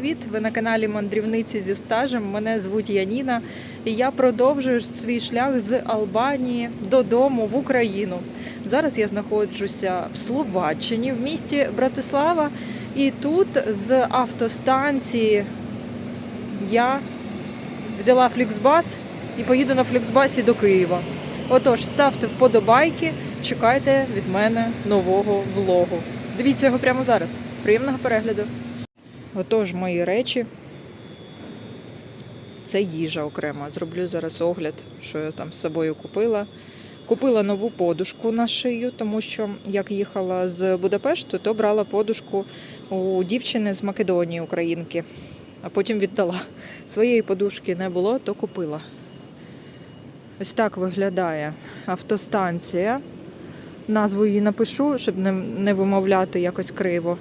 привіт! Ви на каналі Мандрівниці зі стажем. Мене звуть Яніна, і я продовжую свій шлях з Албанії додому в Україну. Зараз я знаходжуся в Словаччині, в місті Братислава. І тут з автостанції я взяла фліксбас і поїду на фліксбасі до Києва. Отож, ставте вподобайки, чекайте від мене нового влогу. Дивіться його прямо зараз. Приємного перегляду! Отож, мої речі. Це їжа окремо. Зроблю зараз огляд, що я там з собою купила. Купила нову подушку на шию, тому що як їхала з Будапешту, то брала подушку у дівчини з Македонії, українки, а потім віддала. Своєї подушки не було, то купила. Ось так виглядає автостанція. Назву її напишу, щоб не, вимовляти якось криво.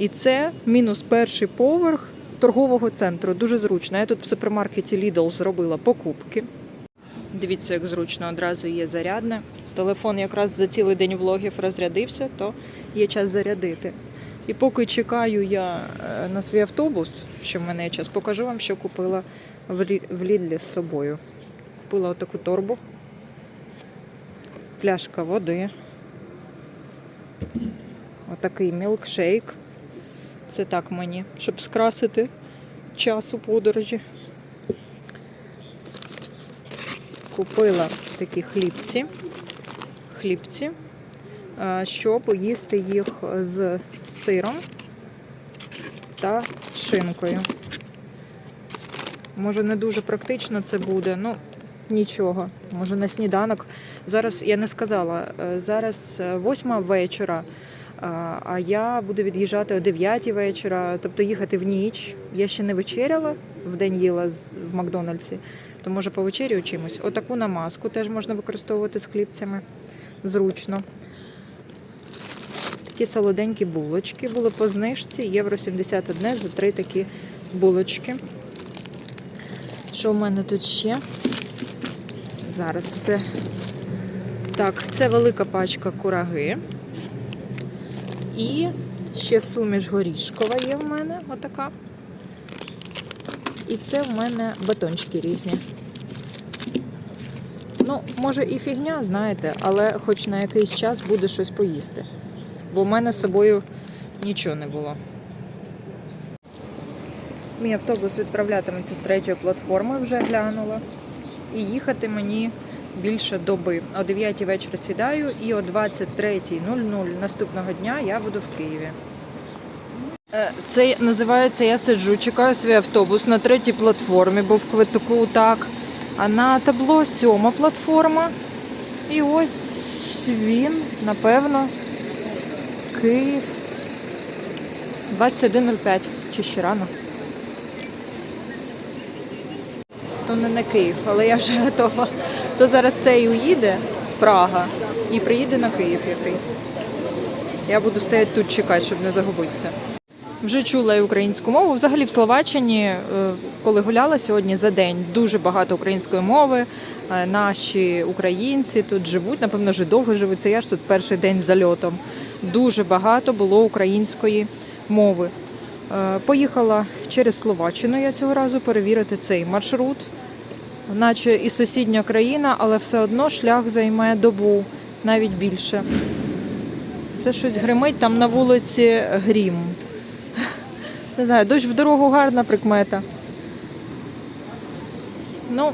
І це мінус перший поверх торгового центру. Дуже зручно. Я тут в супермаркеті Lidl зробила покупки. Дивіться, як зручно одразу є зарядне. Телефон якраз за цілий день влогів розрядився, то є час зарядити. І поки чекаю я е, на свій автобус, що в мене є час, покажу вам, що купила в Лідлі з собою. Купила отаку торбу, пляшка води, отакий мілкшейк. Це так мені, щоб скрасити час у подорожі. Купила такі хлібці, хлібці, щоб їсти їх з сиром та шинкою. Може, не дуже практично це буде, ну нічого. Може на сніданок. Зараз я не сказала, е, зараз е, восьма вечора. А я буду від'їжджати о 9 вечора, тобто їхати в ніч. Я ще не вечеряла, в день їла в Макдональдсі, то може повечерю чимось. Отаку намазку теж можна використовувати з хлібцями. Зручно. Такі солоденькі булочки були по знижці, євро 71 за три такі булочки. Що в мене тут ще? Зараз все. Так, це велика пачка кураги. І ще суміш горішкова є в мене, отака. І це в мене батончики різні. Ну, може і фігня, знаєте, але хоч на якийсь час буде щось поїсти. Бо в мене з собою нічого не було. Мій автобус відправлятиметься з третьої платформи, вже глянула. І їхати мені більше доби. О 9 вечора сідаю і о 23.00 наступного дня я буду в Києві. Е, Це називається Я сиджу, чекаю свій автобус на третій платформі, бо в квитку так. А на табло сьома платформа. І ось він, напевно, Київ 21.05 чи ще рано. То не на Київ, але я вже готова. То зараз цей уїде Прага і приїде на Київ який. Я буду стояти тут чекати, щоб не загубитися. Вже чула і українську мову. Взагалі в Словаччині, е, коли гуляла сьогодні за день, дуже багато української мови. Е, Наші українці тут живуть, напевно, вже довго живуть. Це я ж тут перший день зальотом. Дуже багато було української мови. Е, Поїхала через Словаччину я цього разу перевірити цей маршрут, наче і сусідня країна, але все одно шлях займе добу, навіть більше. Це щось гримить, там на вулиці грім. Не знаю, дощ в дорогу гарна прикмета. Ну,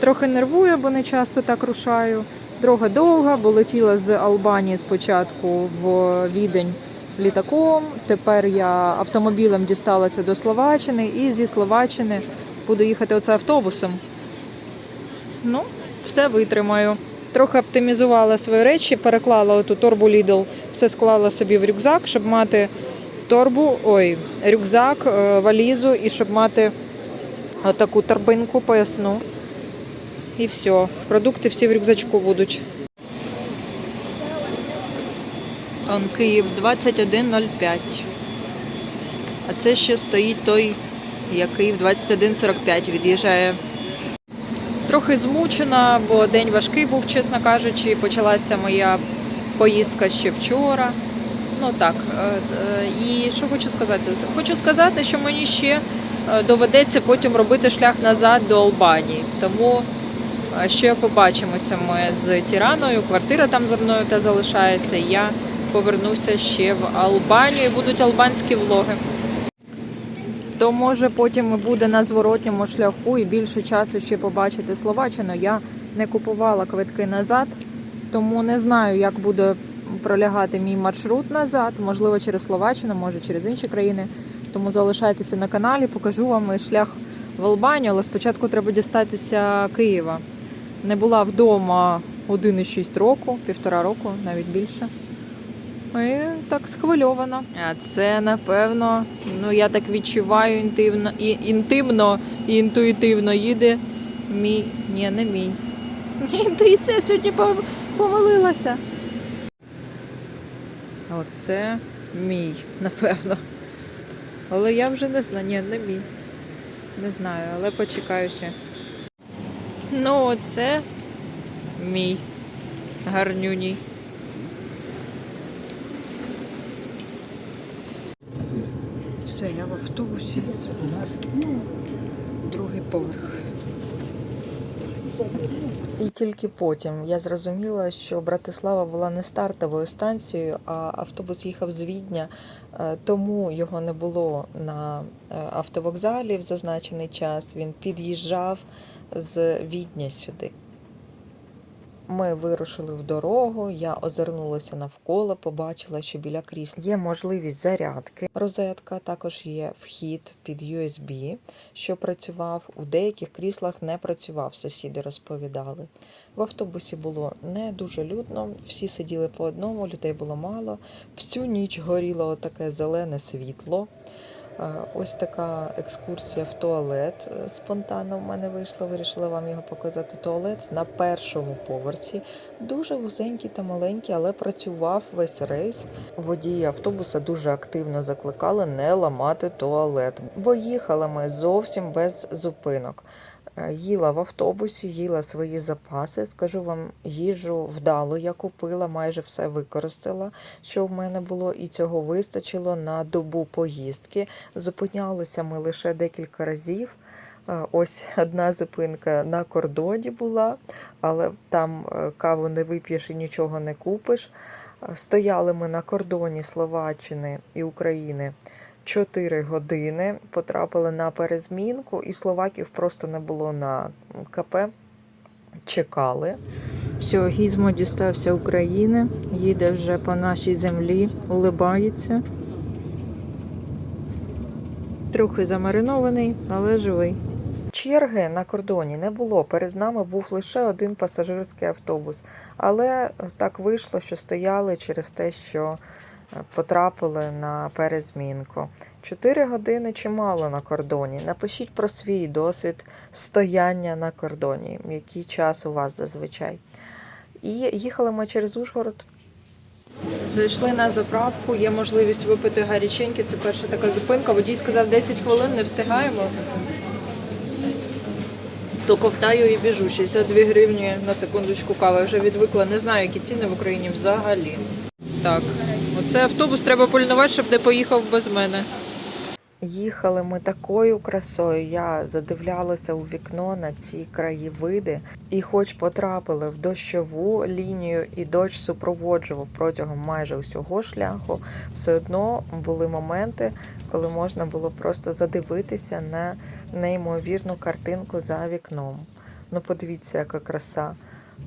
трохи нервує, бо не часто так рушаю. Дорога довга, бо летіла з Албанії спочатку в Відень літаком. Тепер я автомобілем дісталася до Словаччини і зі Словаччини буду їхати оце автобусом. Ну, все витримаю. Трохи оптимізувала свої речі, переклала оту торбу Lidl, все склала собі в рюкзак, щоб мати торбу, ой, рюкзак, е, валізу і щоб мати отаку торбинку поясну. І все. Продукти всі в рюкзачку будуть. Он Київ 21.05. А це ще стоїть той, який в 21.45 від'їжджає. Трохи змучена, бо день важкий був, чесно кажучи. Почалася моя поїздка ще вчора. Ну так. е, е, І що хочу сказати? Хочу сказати, що мені ще е, доведеться потім робити шлях назад до Албанії. Тому ще побачимося ми з Тіраною. Квартира там за мною та залишається. Я повернуся ще в Албанію. і Будуть албанські влоги. То може потім буде на зворотньому шляху і більше часу ще побачити Словаччину. Я не купувала квитки назад, тому не знаю, як буде пролягати мій маршрут назад. Можливо, через Словаччину, може через інші країни. Тому залишайтеся на каналі, покажу вам шлях в Албанію, але спочатку треба дістатися Києва. Не була вдома 1,6 року, півтора року, навіть більше. І так схвильована. А це напевно, ну я так відчуваю інтимно, і, інтимно і інтуїтивно їде мій. Ні, не мій. Інтуїція сьогодні помилилася. Оце мій, напевно. Але я вже не знаю. Ні, не мій. Не знаю, але почекаю ще. Ну, оце мій гарнюній. Все, я в автобусі. Другий поверх. І тільки потім я зрозуміла, що Братислава була не стартовою станцією, а автобус їхав з Відня, е, тому його не було на е, автовокзалі в зазначений час. Він під'їжджав з Відня сюди. Ми вирушили в дорогу. Я озирнулася навколо, побачила, що біля крісла є можливість зарядки. Розетка також є вхід під USB, що працював. У деяких кріслах не працював. Сусіди розповідали. В автобусі було не дуже людно. Всі сиділи по одному, людей було мало. Всю ніч горіло таке зелене світло. Ось така екскурсія в туалет е, спонтанно в мене вийшла. Вирішила вам його показати. Туалет на першому поверсі. Дуже вузенький та маленький, але працював весь рейс. Водії автобуса дуже активно закликали не ламати туалет, бо їхали ми зовсім без зупинок. Е, Їла в автобусі, їла свої запаси. Скажу вам, їжу вдало я купила, майже все використала, що в мене було, і цього вистачило на добу поїздки. Зупинялися ми лише декілька разів. Е, Ось одна зупинка на кордоні була, але там е, каву не вип'єш і нічого не купиш. Стояли ми на кордоні Словаччини і України 4 години, потрапили на перезмінку, і словаків просто не було на КП. Чекали. Все, гізмо дістався України, їде вже по нашій землі, улибається. Трохи замаринований, але живий. Черги на кордоні не було. Перед нами був лише один пасажирський автобус. Але так вийшло, що стояли через те, що потрапили на перезмінку. Чотири години чимало на кордоні. Напишіть про свій досвід стояння на кордоні. Який час у вас зазвичай? І їхали ми через Ужгород. Зайшли на заправку, є можливість випити гаряченьки. Це перша така зупинка. Водій сказав 10 хвилин, не встигаємо. То ковтаю і біжу. 62 гривні на секундочку кави. Вже відвикла. Не знаю, які ціни в Україні взагалі. Так, оце автобус треба пильнувати, щоб не поїхав без мене. Їхали ми такою красою. Я задивлялася у вікно на ці краєвиди, і, хоч потрапили в дощову лінію, і дощ супроводжував протягом майже усього шляху, все одно були моменти, коли можна було просто задивитися на неймовірну картинку за вікном. Ну, подивіться, яка краса.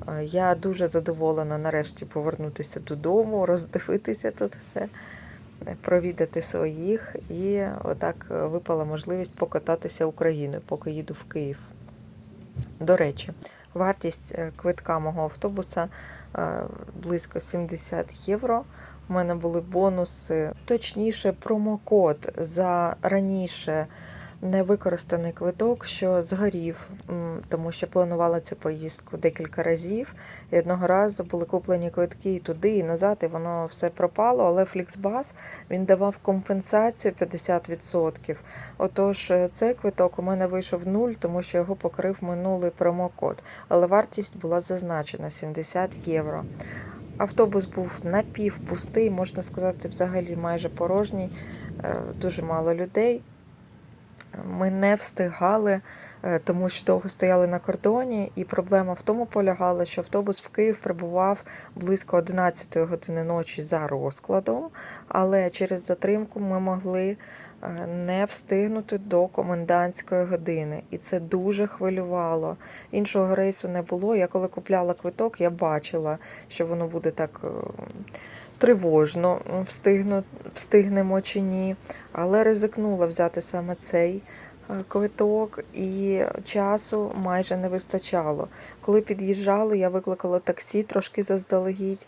Е, Я дуже задоволена нарешті повернутися додому, роздивитися тут все провідати своїх, і отак е, випала можливість покататися Україною, поки їду в Київ. До речі, вартість е, квитка мого автобуса е, близько 70 євро. У мене були бонуси, точніше, промокод за раніше невикористаний квиток, що згорів, тому що планувала цю поїздку декілька разів. І одного разу були куплені квитки і туди, і назад, і воно все пропало. Але Фліксбас він давав компенсацію 50%. Отож, е, цей квиток у мене вийшов нуль, тому що його покрив минулий промокод. Але вартість була зазначена 70 євро. Автобус був напівпустий, можна сказати, взагалі майже порожній, Е, дуже мало людей. Ми не встигали, е, тому що довго стояли на кордоні, і проблема в тому полягала, що автобус в Київ прибував близько 11 години ночі за розкладом, але через затримку ми могли е, не встигнути до комендантської години, і це дуже хвилювало. Іншого рейсу не було. Я коли купляла квиток, я бачила, що воно буде так. Тривожно встигну, встигнемо чи ні, але ризикнула взяти саме цей е, квиток, і часу майже не вистачало. Коли під'їжджали, я викликала таксі трошки заздалегідь,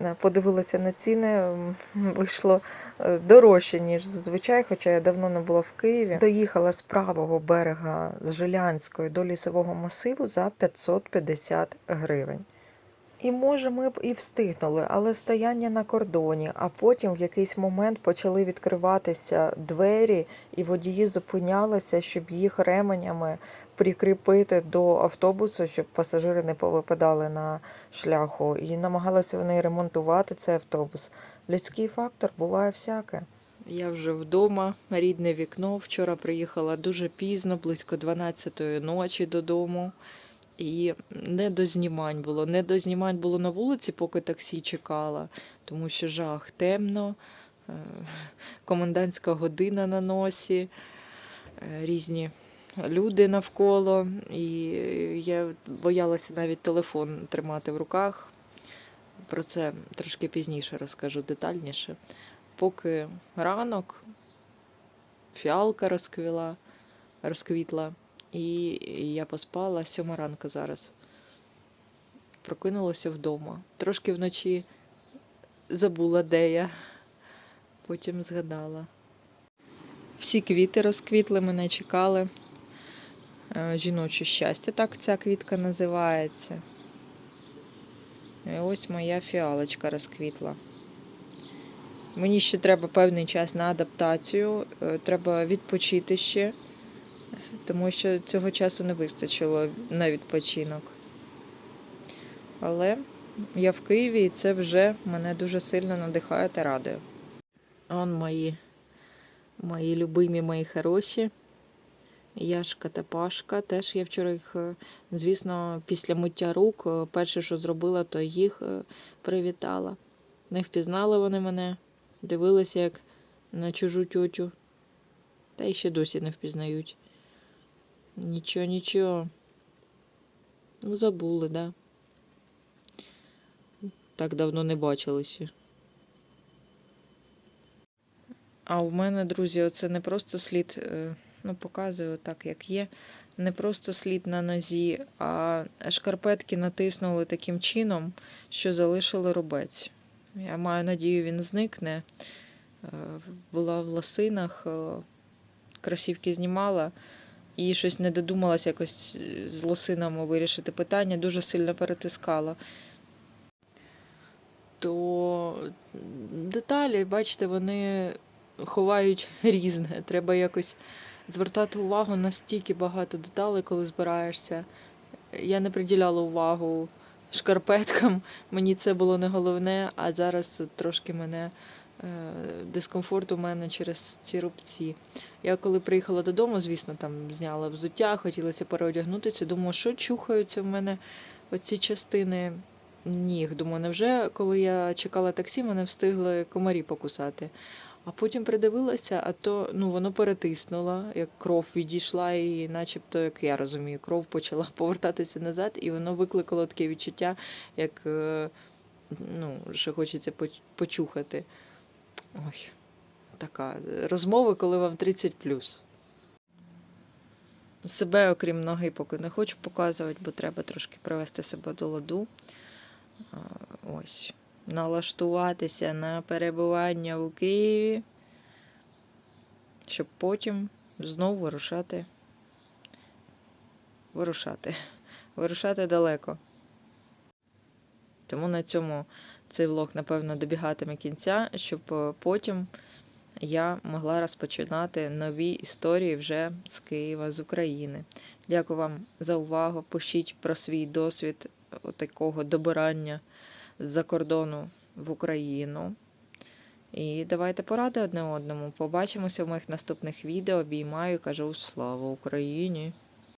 е, подивилася на ціни, вийшло е, дорожче, ніж зазвичай, хоча я давно не була в Києві. Доїхала з правого берега з Жилянської до лісового масиву за 550 гривень. І може ми б і встигнули, але стояння на кордоні, а потім в якийсь момент почали відкриватися двері, і водії зупинялися, щоб їх ременями прикріпити до автобусу, щоб пасажири не повипадали на шляху. І намагалися вони ремонтувати цей автобус. Людський фактор буває всяке. Я вже вдома, рідне вікно. Вчора приїхала дуже пізно, близько 12-ї ночі додому. І не до знімань було. Не до знімань було на вулиці, поки таксі чекала, тому що жах темно, е, комендантська година на носі, е, різні люди навколо. І я боялася навіть телефон тримати в руках. Про це трошки пізніше розкажу детальніше. Поки ранок, фіалка розквіла, розквітла. І я поспала сьома ранку зараз. Прокинулася вдома. Трошки вночі забула, де я. Потім згадала. Всі квіти розквітли, мене чекали. Е, Жіноче щастя, так ця квітка називається. І ось моя фіалочка розквітла. Мені ще треба певний час на адаптацію, е, треба відпочити ще тому що цього часу не вистачило на відпочинок. Але я в Києві і це вже мене дуже сильно надихає та радує. Он мої, мої любимі, мої хороші. Яшка та Пашка. Теж я вчора їх, е, звісно, після миття рук, е, перше, що зробила, то їх е, привітала. Не впізнали вони мене, дивилися як на чужу тютю. Та й ще досі не впізнають. Нічого, нічого. Ну, забули, да? Так давно не бачилися. А в мене, друзі, оце не просто слід, е, ну, показую так, як є. Не просто слід на нозі, а шкарпетки натиснули таким чином, що залишили рубець. Я маю надію, він зникне. Е, Була в лосинах, е, кросівки знімала і щось не додумалася якось е, з лосинами вирішити питання, дуже сильно перетискала. То деталі, бачите, вони ховають різне. Треба якось звертати увагу на стільки багато деталей, коли збираєшся. Я не приділяла увагу шкарпеткам, мені це було не головне, а зараз трошки мене дискомфорт у мене через ці рубці. Я коли приїхала додому, звісно, там зняла взуття, хотілося переодягнутися. Думала, що чухаються в мене оці частини ніг. Думаю, невже коли я чекала таксі, мене встигли комарі покусати. А потім придивилася, а то ну, воно перетиснуло, як кров відійшла, і начебто, як я розумію, кров почала повертатися назад, і воно викликало таке відчуття, як е, ну, що хочеться почухати. Ой, така розмова, коли вам 30 Себе, окрім ноги, поки не хочу показувати, бо треба трошки привести себе до ладу. Ось. Налаштуватися на перебування у Києві, щоб потім знову вирушати. Вирушати. Вирушати далеко. Тому на цьому цей влог, напевно, добігатиме кінця, щоб е, потім я могла розпочинати нові історії вже з Києва, з України. Дякую вам за увагу. Пишіть про свій досвід такого добирання з-за кордону в Україну. І давайте поради одне одному. Побачимося в моїх наступних відео. Обіймаю, кажу слава Україні!